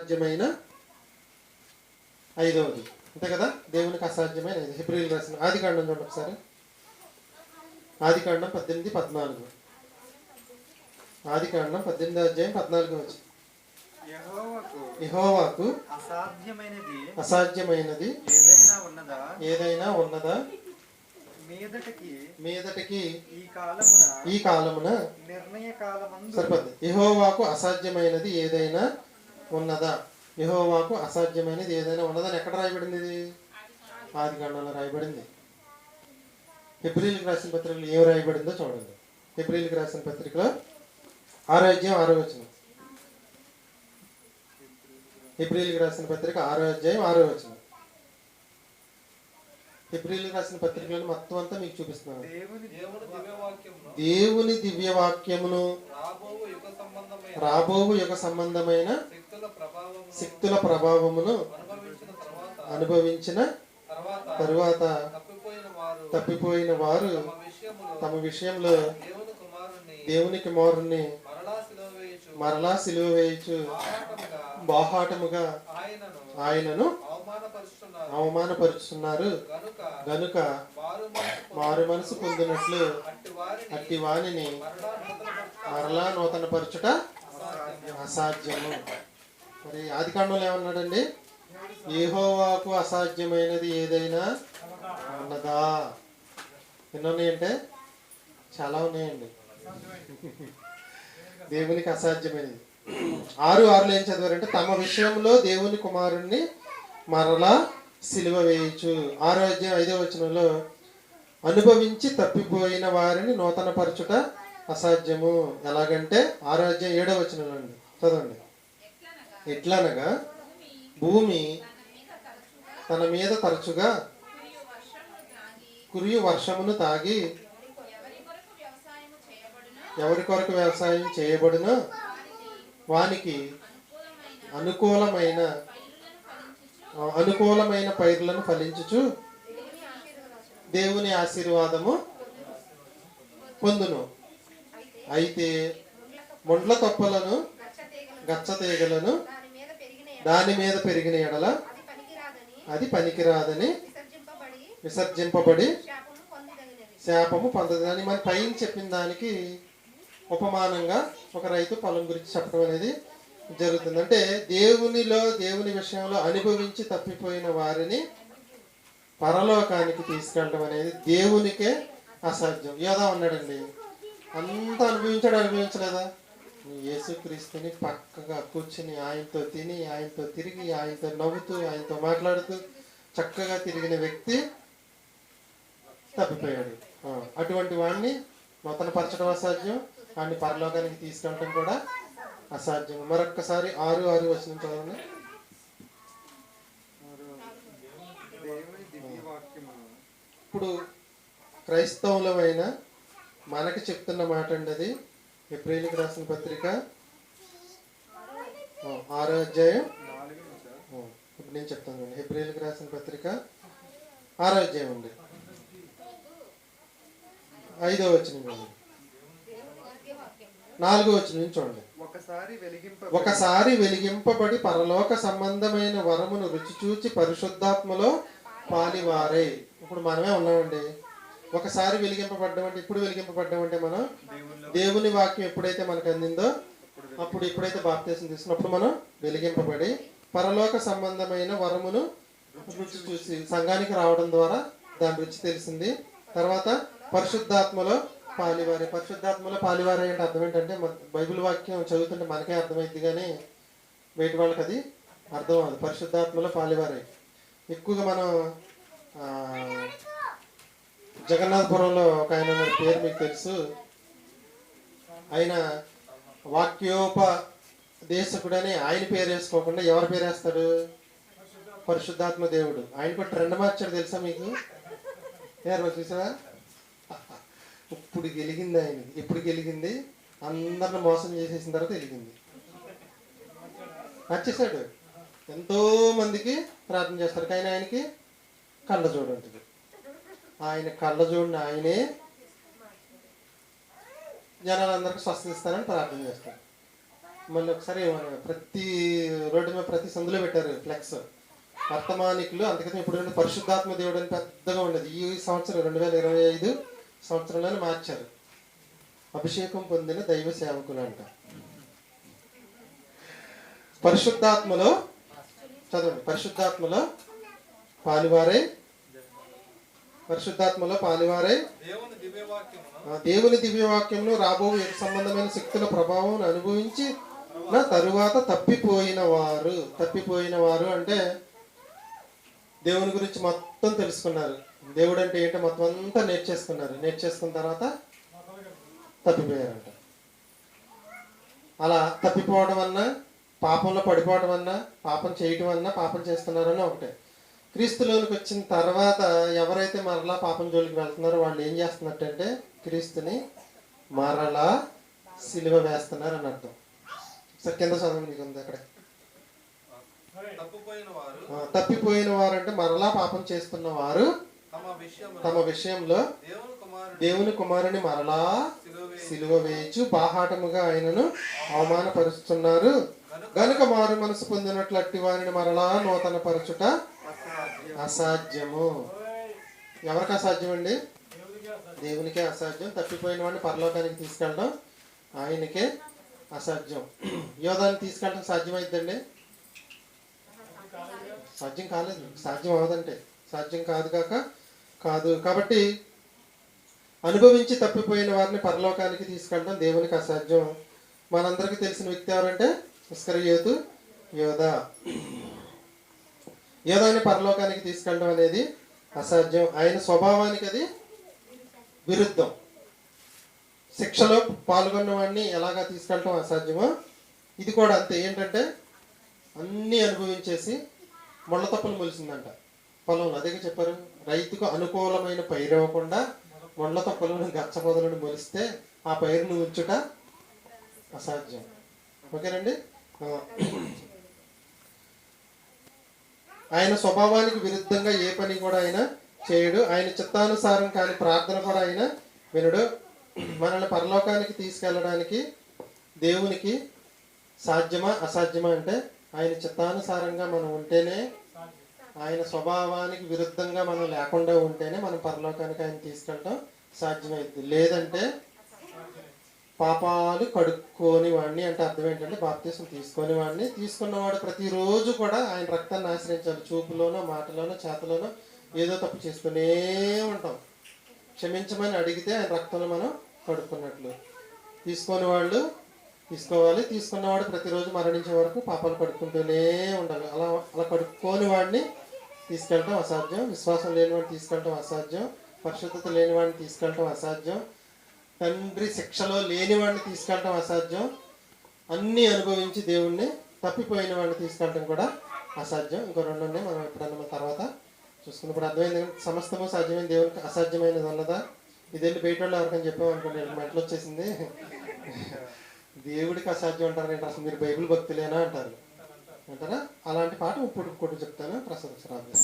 అసాధ్యమైన ఐదవది. అంతే కదా? దేవునికి అసాధ్యమైన ఐదు హిబ్రిల్ రాసిన ఆది కాండం చూడండి ఒకసారి. ఆది కాండం పద్దెనిమిది పద్నాలుగు. ఆది కాండం పద్దెనిమిది అధ్యాయం పద్నాలుగు వచ్చి యెహోవాకు అసాధ్యమైనది అసాధ్యమైనది ఏదైనా ఉన్నదా? ఏదైనా ఉన్నదా? మీదటికి మీదటికి ఈ కాలమున ఈ కాలమున నిర్ణయ కాలమందు సరిపోద్ది. యెహోవాకు అసాధ్యమైనది ఏదైనా ఉన్నదా? యహోవాకు అసాధ్యమైనది ఏదైనా ఉన్నదని ఎక్కడ రాయబడింది ఇది? ఆది కాండంలో రాయబడింది. హెబ్రిల్కి రాసిన పత్రికలో ఏం రాయబడిందో చూడండి. హెబ్రిల్కి రాసిన పత్రికలో ఆరోగ్యం ఆరోగ్యం వచనం. రాసిన పత్రిక ఆరో అధ్యాయం ఆరో వచనం. హెబ్రిల్కి రాసిన పత్రికలను మొత్తం అంతా మీకు చూపిస్తున్నాను. దేవుని దేవుని దివ్యవాక్యమును రాబోవు యుగ సంబంధమైన శక్తుల ప్రభావమును శక్తుల ప్రభావమును అనుభవించిన తర్వాత అనుభవించిన తర్వాత తరువాత తప్పిపోయిన వారు తప్పిపోయిన వారు తమ విషయములో తమ విషయంలో దేవుని కుమారుణ్ణి మరలా సిలువ వేయచు ఆరాటముగా బాహాటముగా ఆయనను అవమానపరుచున్నారు గనుక గనుక వారు మనసు మారు మనసు పొందినట్లు అట్టి వాణిని మరలా నూతన పరచుట అసాధ్యము. మరి ఆది కాండంలో ఏమన్నాడండి? ఏహోవాకు అసాధ్యమైనది ఏదైనా ఉన్నదా? ఎన్ని ఉన్నాయంటే చాలా ఉన్నాయండి. దేవునికి అసాధ్యమైనది. ఆరు ఆరులో ఏం చదివారంటే తమ విషయంలో దేవుని కుమారుణ్ణి మరలా సిలువ వేయచ్చు ఆరో అధ్యాయం ఐదో వచనంలో అనుభవించి తప్పిపోయిన వారిని నూతన పరచుట అసాధ్యము. ఎలాగంటే ఆరో అధ్యాయం ఏడో వచనంలో అండి చదవండి. ఎట్లనగా భూమి తన మీద తరచుగా కురియు వర్షమును తాగి ఎవరి కొరకు వ్యవసాయం చేయబడునో వానికి అనుకూలమైన అనుకూలమైన పైర్లను ఫలించుచు దేవుని ఆశీర్వాదము పొందును. అయితే ముండ్ల తొప్పలను గచ్చ తీగలను దాని మీద పెరిగిన ఎడల అది పనికిరాదని విసర్జింపబడి శాపము పొందదని మరి పైన చెప్పిన దానికి ఉపమానంగా ఒక రైతు పొలం గురించి చెప్పడం అనేది జరుగుతుంది అంటే దేవునిలో దేవుని విషయంలో అనుభవించి తప్పిపోయిన వారిని పరలోకానికి తీసుకెళ్ళడం అనేది దేవునికే అసాధ్యం. యోధా ఉన్నాడండి. అంతా అనుభవించాడు అనుభవించలేదా? యేసుక్రీస్తుని పక్కగా కూర్చుని ఆయనతో తిని ఆయనతో తిరిగి ఆయనతో నవ్వుతూ ఆయనతో మాట్లాడుతూ చక్కగా తిరిగిన వ్యక్తి తప్పిపోయాడు. అటువంటి వాడిని మొత్తం పరచడం అసాధ్యం. వాడిని పరలోకానికి తీసుకెళ్ళడం కూడా అసాధ్యం మరొక్కసారి ఆరు ఆరు వచ్చిన చదవండి ఇప్పుడు క్రైస్తవులమైన మనకి చెప్తున్న మాట అండి అది. ఏప్రిల్కి రాసిన పత్రిక. ఆరో అధ్యాయం. ఇప్పుడు నేను చెప్తాను ఏప్రిల్కి రాసిన పత్రిక. ఆరో అధ్యాయం అండి. ఐదో వచ్చిన నాలుగో వచ్చిన చూడండి. ఒకసారి వెలిగింప ఒకసారి వెలిగింపబడి పరలోక సంబంధమైన వరమును రుచి చూచి పరిశుద్ధాత్మలో పాలివారై. ఇప్పుడు మనమే ఉన్నామండి. ఒకసారి వెలిగింపబడ్డామంటే ఇప్పుడు వెలిగింపబడ్డామంటే మనం దేవుని వాక్యం ఎప్పుడైతే మనకు అందిందో అప్పుడు ఎప్పుడైతే బాప్తీసం తీసుకున్నప్పుడు మనం వెలిగింపబడి పరలోక సంబంధమైన వరమును రుచి చూసి సంఘానికి రావడం ద్వారా దాని రుచి తెలిసింది. తర్వాత పరిశుద్ధాత్మలో పాలివారి పరిశుద్ధాత్మలో పాలివారి అంటే అర్థం ఏంటంటే బైబిల్ వాక్యం చదువుతుంటే మనకే అర్థమైంది కానీ వేటి వాళ్ళకి అది అర్థం అవ్వదు. పరిశుద్ధాత్మలో పాలివారి. ఎక్కువగా మనం జగన్నాథపురంలో ఒక ఆయన పేరు మీకు తెలుసు. ఆయన వాక్యోపదేశకుడని ఆయన పేరు వేసుకోకుండా ఎవరు పేరు వేస్తాడు? పరిశుద్ధాత్మ దేవుడు. ఆయన కూడా ట్రెండ్ మార్చాడు తెలుసా మీకు? ఎవరు చూసారా ఇప్పుడు గెలిగింది ఆయన ఇప్పుడు గెలిగింది? అందరిని మోసం చేసేసిన తర్వాత వెలిగింది వచ్చేసాడు ఎంతో మందికి ప్రార్థన చేస్తారు. కానీ ఆయనకి కళ్ళజోడు ఉంటుంది. ఆయన కళ్ళజోడిని ఆయనే జనాలందరికీ స్వస్థిస్తారని ప్రార్థన చేస్తారు. మళ్ళీ ఒకసారి ప్రతి రోడ్డు మీద ప్రతి సందులో పెట్టారు ఫ్లెక్స్. వర్తమానికులు అందుకని ఇప్పుడు పరిశుద్ధాత్మ దేవుడు అని పెద్దగా ఉండేది. ఈ సంవత్సరం రెండు వేల ఇరవై ఐదు సంవత్సరంలోనే మార్చారు. అభిషేకం పొందిన దైవ సేవకులు అంట పరిశుద్ధాత్మలో చదవండి. పరిశుద్ధాత్మలో పాలువారై. పరిశుద్ధాత్మలో పాలువారై. దేవుని దివ్యవాక్యమును ఆ దేవుని దివ్యవాక్యంలో రాబో సంబంధమైన శక్తుల ప్రభావం అనుభవించి నా తరువాత తప్పిపోయిన వారు తప్పిపోయిన వారు అంటే దేవుని గురించి మొత్తం తెలుసుకున్నారు. దేవుడు అంటే ఏంటో మొత్తం అంతా నేర్చేసుకున్నారు నేర్చేసుకున్న తర్వాత తప్పిపోయారంట. అలా తప్పిపోవడం అన్నా పాపంలో పడిపోవడం అన్నా పాపం చేయటం అన్నా పాపం చేస్తున్నారన్నా ఒకటే. క్రీస్తులోనికి వచ్చిన తర్వాత ఎవరైతే మరలా పాపం జోలికి వెళ్తున్నారో వాళ్ళు ఏం చేస్తున్నట్టంటే క్రీస్తుని మరలా సిలువ వేస్తున్నారు అని అర్థం. సార్ కింద చదవండి మీకు ఉంది అక్కడ. తప్పిపోయిన వారు తప్పిపోయిన వారంటే మరలా పాపం చేస్తున్న వారు తమ విషయంలో దేవుని కుమారుని మరలా సిలువ వేయచ్చు బాహాటముగా ఆయనను అవమానపరుస్తున్నారు. గనుక మారు మనసు పొందినట్లు అట్టి వారిని మరలా నూతన పరచుట అసాధ్యము. ఎవరికి అసాధ్యం అండి దేవునికే అసాధ్యం. తప్పిపోయిన వాడిని పరలోకానికి తీసుకెళ్ళడం ఆయనకే అసాధ్యం. యోధాన్ని తీసుకెళ్ళడం సాధ్యమైద్దండి? సాధ్యం కాలేదు. సాధ్యం అవదంటే. సాధ్యం కాదు కాక కాదు. కాబట్టి అనుభవించి తప్పిపోయిన వారిని పరలోకానికి తీసుకెళ్ళడం దేవునికి అసాధ్యం. మనందరికీ తెలిసిన వ్యక్తి ఎవరంటే ఇస్కరియోతు యోధ. యోధాన్ని పరలోకానికి తీసుకెళ్ళడం అనేది అసాధ్యం. ఆయన స్వభావానికి అది విరుద్ధం. శిక్షలో పాల్గొన్న వాడిని ఎలాగా తీసుకెళ్ళడం అసాధ్యమో? ఇది కూడా అంతే. ఏంటంటే అన్నీ అనుభవించేసి ముళ్ళ తప్పులు మొలిసిందంట. పొలం అదే చెప్పారు. రైతుకు అనుకూలమైన పైరు ఇవ్వకుండా ముళ్ళ తప్పలను గచ్చ పొదలను మొలిస్తే ఆ పైరును ఉంచుట అసాధ్యం. ఓకేనండి? ఆయన స్వభావానికి విరుద్ధంగా ఏ పని కూడా ఆయన చేయడు. ఆయన చిత్తానుసారం కాని ప్రార్థన కూడా ఆయన వినడు. మనల్ని పరలోకానికి తీసుకెళ్ళడానికి దేవునికి సాధ్యమా అసాధ్యమా అంటే ఆయన చిత్తానుసారంగా మనం ఉంటేనే ఆయన స్వభావానికి విరుద్ధంగా మనం లేకుండా ఉంటేనే మనం పరలోకానికి ఆయన తీసుకెళ్ళటం సాధ్యమైంది. లేదంటే పాపాలు కడుక్కోని వాడిని అంటే అర్థం ఏంటంటే బాప్తీసం తీసుకొని వాడిని తీసుకున్నవాడు ప్రతిరోజు కూడా ఆయన రక్తాన్ని ఆశ్రయించాలి. చూపులోనో మాటలోనో చేతలోనో ఏదో తప్పు చేస్తూనే ఉంటాం. క్షమించమని అడిగితే ఆయన రక్తంలో మనం కడుక్కున్నట్లు. తీసుకొని వాళ్ళు తీసుకోవాలి. తీసుకున్నవాడు ప్రతిరోజు మరణించే వరకు పాపాలు కడుక్కుంటూనే ఉండాలి. అలా అలా కడుక్కోని వాడిని తీసుకెళ్ళటం అసాధ్యం విశ్వాసం లేని వాడిని తీసుకెళ్ళటం అసాధ్యం పరిశుద్ధత లేని వాడిని తీసుకెళ్ళటం అసాధ్యం తండ్రి శిక్షలో లేని వాడిని తీసుకెళ్ళటం అసాధ్యం అన్నీ అనుభవించి దేవుణ్ణి తప్పిపోయిన వాడిని తీసుకెళ్ళటం కూడా అసాధ్యం. ఇంకో రెండు ఉన్నాయి మనం ఎప్పుడన్నా తర్వాత తర్వాత చూసుకున్నప్పుడు అర్థమైంది సమస్తము సాధ్యమైన దేవునికి అసాధ్యమైనది ఉన్నదా ఇదేంటి బయట వాళ్ళు ఎవరికని చెప్పాము అనుకోండి మెంటలు వచ్చేసింది. దేవుడికి అసాధ్యం అంటారు అసలు మీరు బైబిల్ భక్తులేనా అంటారు. అంటారా అలాంటి పాట ఇప్పుడు ఇంకోటి చెప్తాను? ప్రసాద్ శ్రావ్య